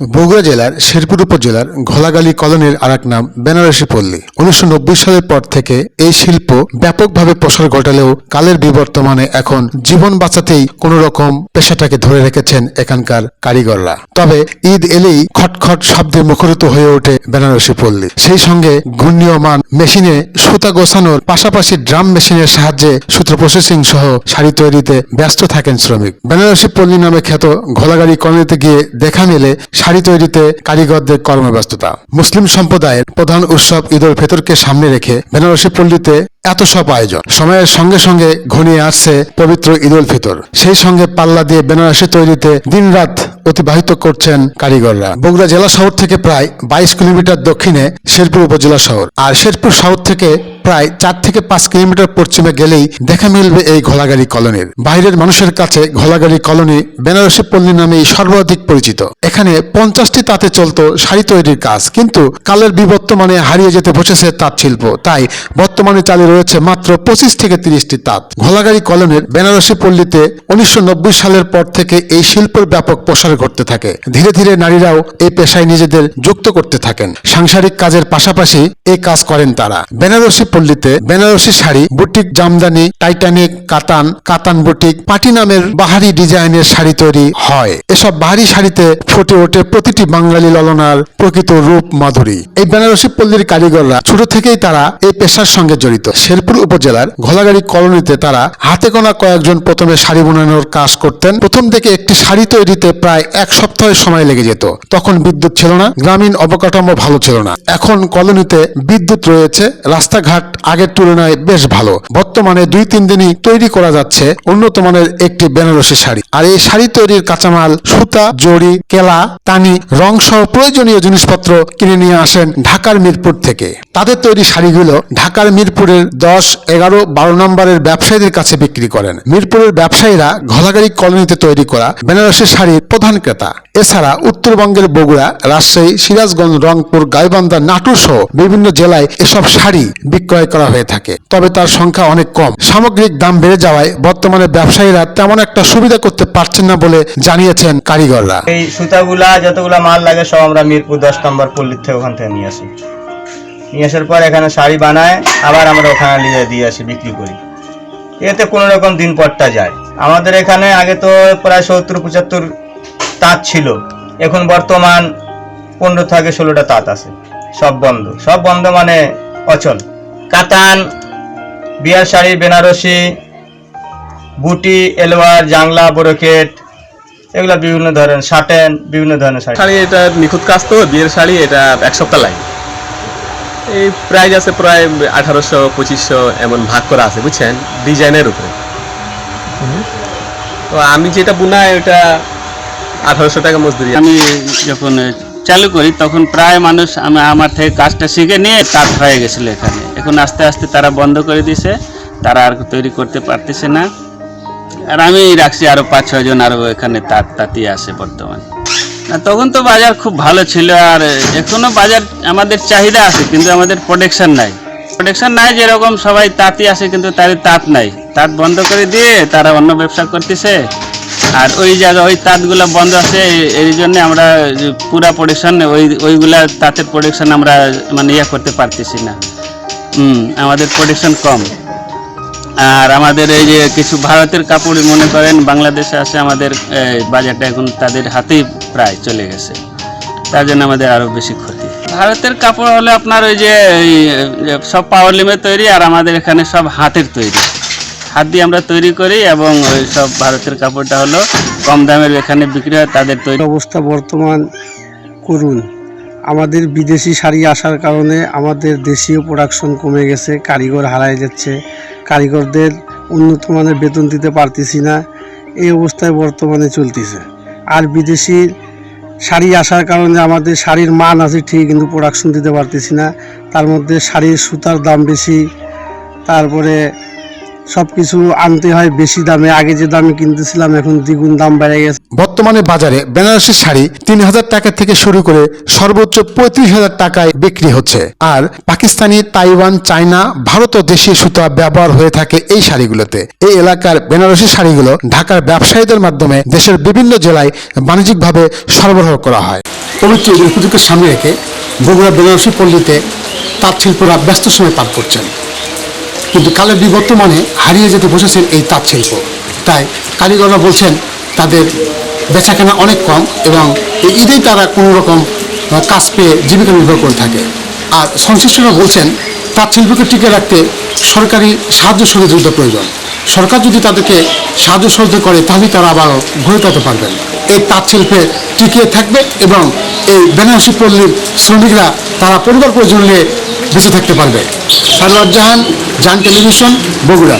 বগুড়া জেলার শেরপুর উপজেলার ঘোলাগালী কলোনির আরেক নাম, বেনারসি পল্লী। উনিশশো সালের পর থেকে এই শিল্প ব্যাপকভাবে প্রসার ঘটালেও কালের বিবর্তমানে এখন জীবন বাঁচাতেই কোন রকম পেশাটাকে ধরে রেখেছেন এখানকার কারিগররা। তবে ঈদ এলেই খটখট শব্দে মুখরিত হয়ে ওঠে বেনারসি পল্লী। সেই সঙ্গে ঘূর্ণীয়মান মেশিনে সুতা গোছানোর পাশাপাশি ড্রাম মেশিনের সাহায্যে সূত্র প্রসেসিং সহ শাড়ি তৈরিতে ব্যস্ত থাকেন শ্রমিক। বেনারসি পল্লী নামে খ্যাত ঘোলাগাড়ি কলোনিতে গিয়ে দেখা মেলে শাড়ি তৈরিতে কারিগরদের কর্মব্যস্ততা। মুসলিম সম্প্রদায়ের প্রধান উৎসব ঈদ উল ফিতরকে সামনে রেখে বেনারসি পল্লীতে এত সব আয়োজন। সময়ের সঙ্গে সঙ্গে ঘনিয়ে আসছে পবিত্র ঈদ উল ফিতর। সেই সঙ্গে পাল্লা দিয়ে বেনারসি তৈরিতে দিনরাত অতিবাহিত করছেন কারিগররা। বগুড়া জেলা শহর থেকে প্রায় বাইশ কিলোমিটার দক্ষিণে শেরপুর উপজেলা শহর। আর শেরপুর শহর থেকে প্রায় চার থেকে পাঁচ কিলোমিটার পশ্চিমে গেলেই দেখা মিলবে এই ঘোলাগাড়ি কলোনির। বাইরের মানুষের কাছে ঘোলাগাড়ি কলোনি বেনারসি পল্লী নামেই সর্বাধিক পরিচিত। এখানে পঞ্চাশটি তাঁতে চলতো শাড়ি তৈরির কাজ, কিন্তু কালের বিবর্তমানে হারিয়ে যেতে বসেছে তাঁত শিল্প। তাই বর্তমানে চালু রয়েছে মাত্র পঁচিশ থেকে তিরিশটি তাঁত। ঘোলাগাড়ি কলোনির বেনারসি পল্লীতে উনিশশো নব্বই সালের পর থেকে এই শিল্পের ব্যাপক প্রসার ঘটতে থাকে। ধীরে ধীরে নারীরাও এই পেশায় নিজেদের যুক্ত করতে থাকেন। সাংসারিক কাজের পাশাপাশি এই কাজ করেন তারা। Banarasi পল্লীতে Banarasi sari, boutique Jamdani, Titanic Katan Katan boutique, পাটি নামের বাহারি ডিজাইনের শাড়ি তৈরি হয়। এসব বাহারি শাড়িতে ফুটে ওঠে প্রতিটি বাঙালি ললনার প্রকৃত রূপ মাধুরী। এই বেনারসি পল্লীর কারিগররা ছোট থেকেই তারা এই পেশার সঙ্গে জড়িত। শেরপুর উপজেলার ঘোলাগাড়ি কলোনিতে তারা হাতে গোনা কয়েকজন প্রথমে শাড়ি বোনানোর কাজ করতেন। প্রথম থেকে একটি শাড়ি তৈরিতে প্রায় এক সপ্তাহের সময় লেগে যেত। তখন বিদ্যুৎ ছিল না, গ্রামীণ অবকাঠামো ভালো ছিল না। এখন কলোনিতে বিদ্যুৎ রয়েছে, রাস্তাঘাট আগের তুলনায় বেশ ভালো। বর্তমানে দুই তিন দিনই তৈরি করা যাচ্ছে উন্নত মানের একটি বেনারসি শাড়ি। আর এই শাড়ি তৈরির কাঁচামাল, সুতা, জড়ি, কেলা, তানি রং সহ প্রয়োজনীয় জিনিসপত্র কিনে নিয়ে আসেন ঢাকার মিরপুর থেকে। তাদের তৈরি শাড়িগুলো ঢাকার মিরপুরের দশ, এগারো, বারো নম্বরের ব্যবসায়ীদের কাছে বিক্রি করেন। মিরপুরের ব্যবসায়ীরা ঘোলাগাড়ি কলোনিতে তৈরি করা বেনারসি শাড়ির প্রধান ক্রেতা। এছাড়া উত্তরবঙ্গের বগুড়া, রাজশাহী, সিরাজগঞ্জ, রংপুর, গাইবান্ধা, নাটোর সহ বিভিন্ন জেলায় এসব শাড়ি বিক্রয় করা হয়ে থাকে। তবে তার সংখ্যা অনেক কম। সামগ্রিক দাম বেড়ে যাওয়ায় বর্তমানে ব্যবসায়ীরা তেমন একটা সুবিধা করতে পারছেন না বলে জানিয়েছেন কারিগররা। এই সুতাগুলা, যতগুলা মাল লাগে সব আমরা মিরপুর দশ নম্বর পল্লীর থেকে ওখান থেকে নিয়ে আসি। নিয়ে আসার পর এখানে শাড়ি বানায়, আবার আমরা ওখানে নিয়ে দিয়ে আসি, বিক্রি করি। এতে কোনো রকম দিন পরটা যায়। আমাদের এখানে আগে তো প্রায় সত্তর, পঁচাত্তর তাঁত ছিল। এখন বর্তমান পনেরো থেকে ষোলোটা তাঁত আছে। সব বন্ধ। সব বন্ধ মানে অচল। কাতান, বিয়ার শাড়ি, বেনারসি, বুটি, এলোয়ার, জাংলা, বোরকেট, এগুলা বিভিন্ন ধরনের শার্টেন, বিভিন্ন ধরনের শাড়ি। শাড়ি এটা নিখুঁত কাজ তো, বিয়ের শাড়ি এটা এক সপ্তাহ লাগে। এই প্রাইস আছে প্রায় আঠারোশো, পঁচিশশো এমন ভাগ করা আছে, বুঝছেন? ডিজাইনের উপরে। তো আমি যেটা বুনাই ওটা আঠারোশো টাকা মজদুরি আমি যখন চালু করি, তখন প্রায় মানুষ আমি আমার থেকে কাজটা শিখে নিয়ে তাঁত হয়ে গেছিল এখানে। এখন আস্তে আস্তে তারা বন্ধ করে দিছে, তারা আর তৈরি করতে পারতেছে না। আর আমি রাখছি আরও পাঁচ, ছয় জন আরও এখানে তাঁত তাঁতি আসে বর্তমানে। তখন তো বাজার খুব ভালো ছিল, আর এখনও বাজার আমাদের চাহিদা আছে, কিন্তু আমাদের প্রোডাকশন নাই। প্রোডাকশন নাই যেরকম সবাই তাঁতি আসে কিন্তু তাদের তাঁত নাই। তাঁত বন্ধ করে দিয়ে তারা অন্য ব্যবসা করতেছে। আর ওই জায়গা ওই তাঁতগুলো বন্ধ আছে, এই- জন্য আমরা পুরা প্রোডাকশন ওই ওইগুলা তাঁতের প্রোডাকশন আমরা মানে ইয়ে করতে পারতেছি না। হুম, আমাদের প্রোডাকশন কম। আর আমাদের এই যে কিছু ভারতের কাপড় মনে করেন, বাংলাদেশে আসে আমাদের বাজারটা এখন তাদের হাতেই প্রায় চলে গেছে। তার জন্য আমাদের আরও বেশি ক্ষতি। ভারতের কাপড় হলো আপনার ওই যে সব পাওয়ার লিমের তৈরি, আর আমাদের এখানে সব হাতের তৈরি। হাত দিয়ে আমরা তৈরি করি এবং ওই সব ভারতের কাপড়টা হলো কম দামের এখানে বিক্রি হয়, তাদের তৈরি অবস্থা বর্তমান করুন। আমাদের বিদেশি শাড়ি আসার কারণে আমাদের দেশীয় প্রোডাকশন কমে গেছে, কারিগর হারায় যাচ্ছে। কারিগরদের উন্নত মানের বেতন দিতে পারতেছি না, এই অবস্থায় বর্তমানে চলতেছে। আর বিদেশি শাড়ি আসার কারণে আমাদের শাড়ির মান আছে ঠিক, কিন্তু প্রোডাকশন দিতে পারতেছি না। তার মধ্যে শাড়ির সুতার দাম বেশি, তারপরে সব কিছু আনতে হয় বেশি দামে। আগে যে দামে কিনতেছিলাম, এখন দ্বিগুণ দাম বেড়ে গেছে। বর্তমানে বাজারে বেনারসি শাড়ি তিন হাজার টাকা থেকে শুরু করে সর্বোচ্চ পঁয়ত্রিশ হাজার টাকায় বিক্রি হচ্ছে। আর পাকিস্তানি, তাইওয়ান, চায়না, ভারত ও দেশীয় সুতা ব্যবহার হয়ে থাকে এই শাড়িগুলোতে। এই এলাকার বেনারসি শাড়িগুলো ঢাকার ব্যবসায়ীদের মাধ্যমে দেশের বিভিন্ন জেলায় বাণিজ্যিকভাবে সরবরাহ করা হয়। পবিত্র ঈদের সামনে রেখে বগুড়া বেনারসি পল্লীতে তাঁত শিল্পরা ব্যস্ত সময় পার করছেন। কিন্তু কালের বিবর্তমানে হারিয়ে যেতে বসেছেন এই তাঁত শিল্প। তাই কারিগররা বলছেন তাদের বেচাকেনা অনেক কম এবং এই ঈদেই তারা কোনো রকম কাজ পেয়ে জীবিকা নির্ভর করে থাকে। আর সংশ্লিষ্টরা বলছেন, তাঁত শিল্পকে টিকে রাখতে সরকারি সাহায্য সহযোগিতা প্রয়োজন। সরকার যদি তাদেরকে সাহায্য সহযোগিতা করে তাহলেই তারা আবারও ঘুরে পেতে পারবেন। এই তাঁত শিল্পে টিকিয়ে থাকবে এবং এই বেনারসি পল্লীর শ্রমিকরা, তারা পরিবার পরিজন নিয়ে বেঁচে থাকতে পারবে। সারোয়ার জাহান জান টেলিভিশন বগুড়া।